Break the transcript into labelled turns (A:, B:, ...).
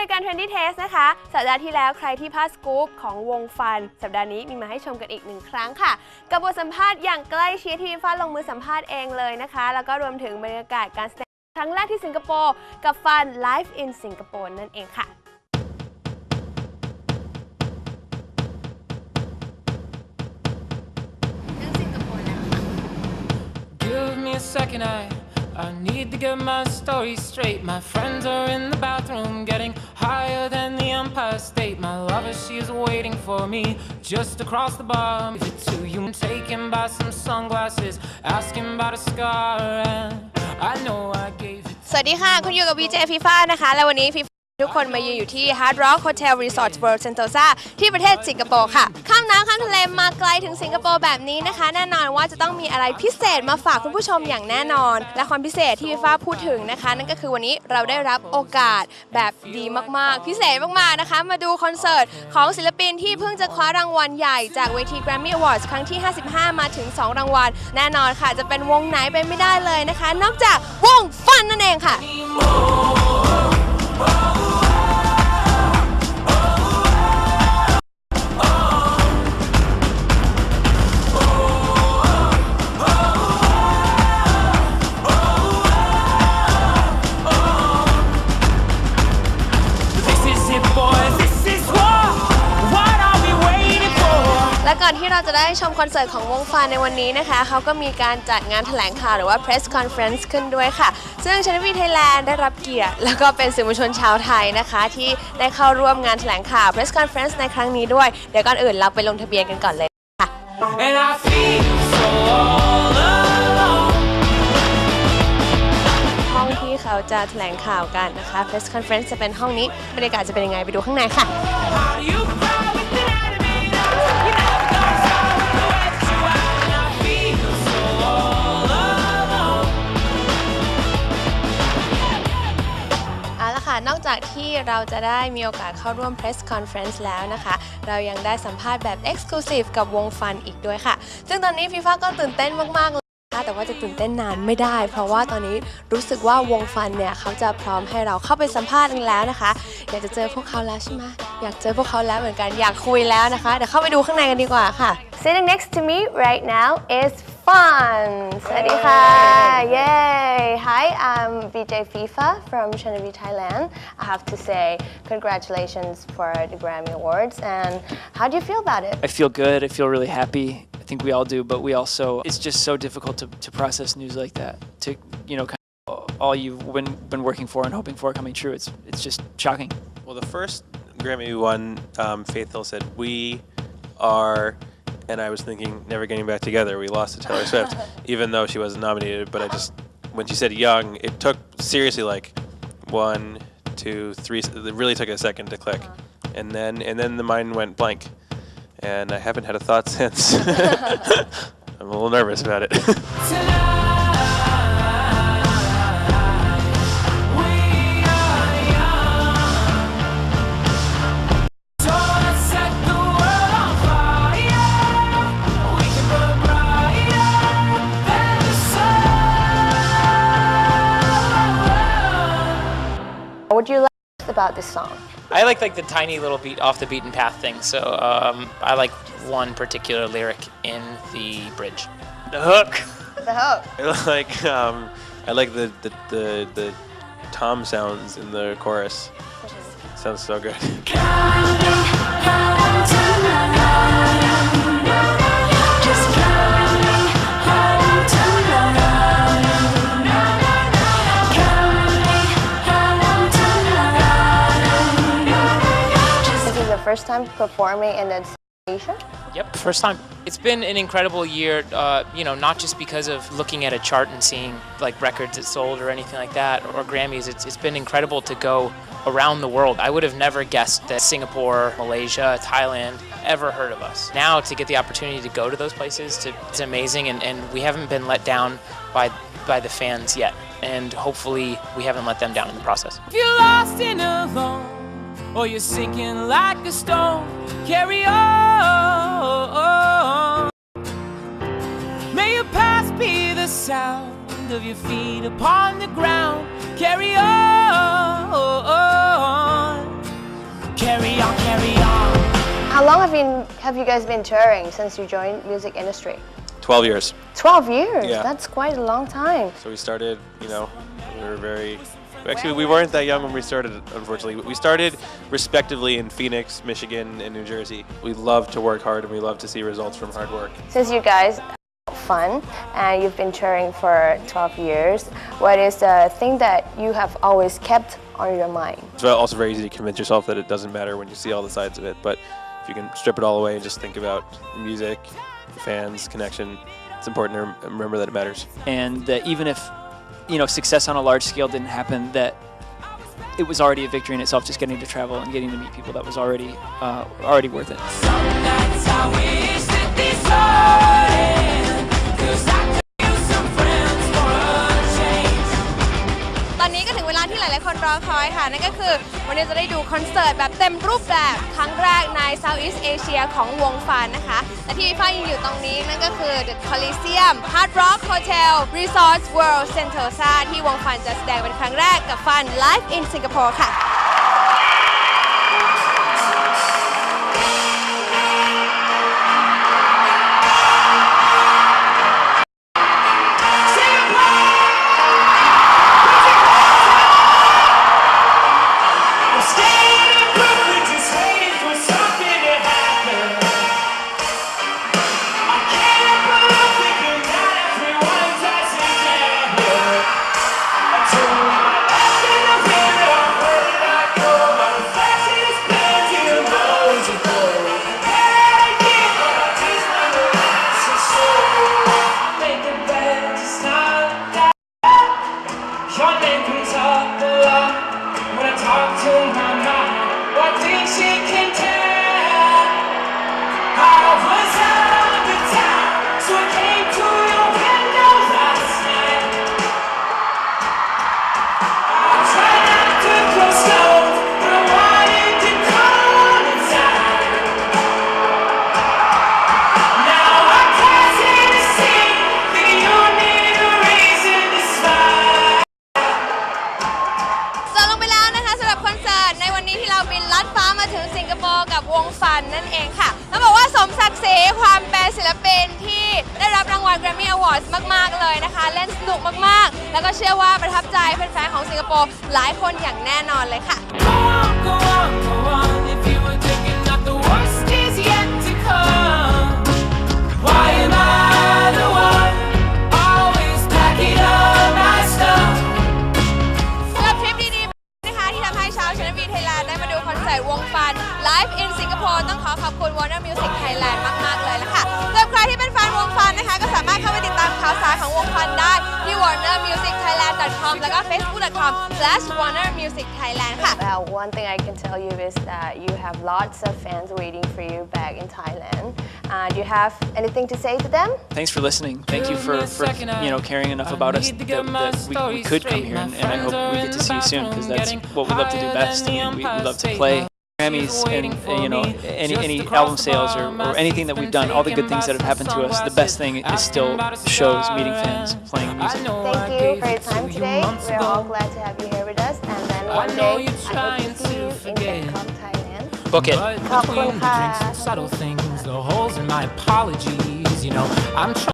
A: รายการ Trendy Taste นะคะ สัปดาห์ที่แล้วใครที่พลาดสกู๊ปของวงฟัน สัปดาห์นี้มีมาให้ชมกันอีกหนึ่งครั้งค่ะ กับบทสัมภาษณ์อย่างใกล้ชิดที่ฟ้าลงมือสัมภาษณ์เองเลยนะคะ แล้วก็รวมถึงบรรยากาศการแสดงครั้งแรกที่สิงคโปร์กับฟัน Live in Singapore นั่นเองค่ะ
B: Give me a second, I I need to get my story straight. My friends are in the bathroom, getting higher than the Empire State. My lover, she is waiting for me just across the bar. Give it to you, I'm taken by some sunglasses, asking about a scar, and I know I gave it.
A: สวัสดีค่ะ คุณอยู่กับ VJ ฟีฟ่านะคะ และวันนี้ฟี ทุกคนมายืนอยู่ที่ Hard Rock Hotel Resort World Sentosa ที่ประเทศสิงคโปร์ค่ะ ข้ามน้ำข้ามทะเลมาไกลถึงสิงคโปร์แบบนี้นะคะ แน่นอนว่าจะต้องมีอะไรพิเศษมาฝากคุณผู้ชมอย่างแน่นอน และความพิเศษที่ฟีฟ่าพูดถึงนะคะ นั่นก็คือวันนี้เราได้รับโอกาสแบบดีมากๆ พิเศษมากๆนะคะ มาดูคอนเสิร์ตของศิลปินที่เพิ่งจะคว้ารางวัลใหญ่จากเวที Grammy Awards ครั้งที่ 55 มาถึง 2 รางวัล แน่นอนค่ะ จะเป็นวงไหนไปไม่ได้เลยนะคะ นอกจากวงฟันนั่นเองค่ะ ก่อนที่เราจะได้ชมคอนเสิร์ตของวงฟานในวันนี้นะคะ เขาก็มีการจัดงานแถลงข่าวหรือว่า press conference ขึ้นด้วยค่ะ ซึ่งชนวีไทยแลนด์ได้รับเกียรติ แล้วก็เป็นสื่อมวลชนชาวไทยนะคะ ที่ได้เข้าร่วมงานแถลงข่าว press conference ในครั้งนี้ด้วย เดี๋ยวก่อนอื่นเราไปลงทะเบียนกันก่อนเลยค่ะ
B: And I feel so all alone.
A: ห้องที่เขาจะแถลงข่าวกันนะคะ press conference จะเป็นห้องนี้ บรรยากาศจะเป็นยังไงไปดูข้างในค่ะ
B: How do you cry
A: จากที่เราจะได้มีโอกาสเข้าร่วม press conference แล้วนะคะ เรายังได้สัมภาษณ์แบบ exclusive กับวงฟันอีกด้วยค่ะ ซึ่งตอนนี้ฟีฟ่าก็ตื่นเต้นมากๆเลยะคะแต่ว่าจะตื่นเต้นนานไม่ได้ เพราะว่าตอนนี้รู้สึกว่าวงฟันเนี่ยเขาจะพร้อมให้เราเข้าไปสัมภาษณ์แล้วนะคะ อยากจะเจอพวกเขาแล้วใช่ไหมอยากเจอพวกเขาแล้วเหมือนกันอยากคุยแล้วนะคะเดี๋ยวเข้าไปดูข้างในกันดีกว่าค่ะ Sitting next to me right now is Juan. Hey. Yay. Hi, I'm Vijay FIFA from Chanavi, Thailand. I have to say congratulations for the Grammy Awards. And how do you feel about it?
C: I feel good. I feel really happy. I think we all do, but we also, it's just so difficult to, to process news like that, to, you know, kind of all you've been, been working for and hoping for coming true. It's, it's just shocking.
D: Well, the first Grammy we won, um, Faith Hill said, we are and I was thinking, never getting back together. We lost to Taylor Swift, even though she wasn't nominated. But I just, when she said young, it took seriously like one, two, three, it really took a second to click. Uh-huh. And then, and then the mind went blank. And I haven't had a thought since. I'm a little nervous about it.
A: What do you like about this song
E: I like like the tiny little beat off the beaten path thing. So um, I like one particular lyric in the bridge. The hook.
A: The hook
D: I like um, I like the, the, the, the tom sounds in the chorus. Sounds so good.
A: First time performing in the Asia
E: Yep, first time. It's been an incredible year. Uh, you know, not just because of looking at a chart and seeing like records that sold or anything like that, or Grammys. It's, it's been incredible to go around the world. I would have never guessed that Singapore, Malaysia, Thailand ever heard of us. Now to get the opportunity to go to those places, to, it's amazing, and, and we haven't been let down by by the fans yet, and hopefully we haven't let them down in the process.
B: Or you're sinking like a stone, carry on. May your past be the sound of your feet upon the ground. Carry on.
F: carry on, carry on.
B: How long have been have you guys been touring since you joined music industry?
D: 12 years.
B: 12 years.
D: Yeah.
B: That's quite a long time.
D: So we started, you know, we were very. Actually, we weren't that young when we started, unfortunately. We started respectively in Phoenix, Michigan, and New Jersey. We love to work hard and we love to see results from hard work.
B: Since you guys have fun and you've been touring for 12 years, what is the thing that you have always kept on your mind?
D: It's also very easy to convince yourself that it doesn't matter when you see all the sides of it. But if you can strip it all away and just think about music, fans, connection, it's important to remember that it matters.
C: and that even if you know success on a large scale didn't happen that it was already a victory in itself just getting to travel and getting to meet people that was already uh, already worth it
B: ตอนนี้ก็ถึงเวลาที่หลาย ๆ คนรอคอยค่ะ นั่นก็คือวันนี้จะได้ดูคอนเสิร์ตแบบเต็มรูปแบบครั้งแรกใน Southeast Asia ของวงฟันนะคะ และที่ฟ้ายืนอยู่ตรงนี้นั่นก็คือ The Coliseum Hard Rock Hotel Resort World Sentosa ที่วงฟันจะแสดงเป็นครั้งแรกกับฟัน Live in Singapore ค่ะ ในวันนี้ที่เราบินลัดฟ้ามาถึงสิงคโปร์กับวงฟันนั่นเองค่ะต้องบอกว่าสมศักดิ์ศรีความเป็นศิลปินที่ได้รับรางวัล Grammy Awards มาก ๆ เลยนะคะ เล่นสนุกมาก ๆ แล้วก็เชื่อว่าประทับใจแฟนๆของสิงคโปร์หลายคนอย่างแน่นอนเลยค่ะ in Singapore ต้องขอขอบคุณ Warner Music Thailand มาก ๆ เลยละค่ะสำหรับใครที่เป็นแฟนวงฟันนะคะ ก็สามารถเข้าไปติดตามข่าวสารของวงฟันได้ที่ warnermusicthailand.com แล้วก็ facebook.com/warnermusicthailand ค่ะ Well one thing I can tell you is that you have lots of fans waiting for you back in Thailand uh, do you have anything to say to them
C: thanks for listening thank you for, for you know caring enough about us that, that we, we could come here and, and I hope we get to see you soon because that's what we love to do best I mean, we, we love to play Grammys and uh, you know any any album sales or, or anything that we've done all the good things that have happened to us the best thing is still shows meeting fans playing music
B: Thank you for your time today. We're all glad to have you here with us. And then one day, I hope to see you in. Bangkok, Thailand.
C: book it
F: But between the drinks and subtle things, the holes in my apologies, you know, I'm trying.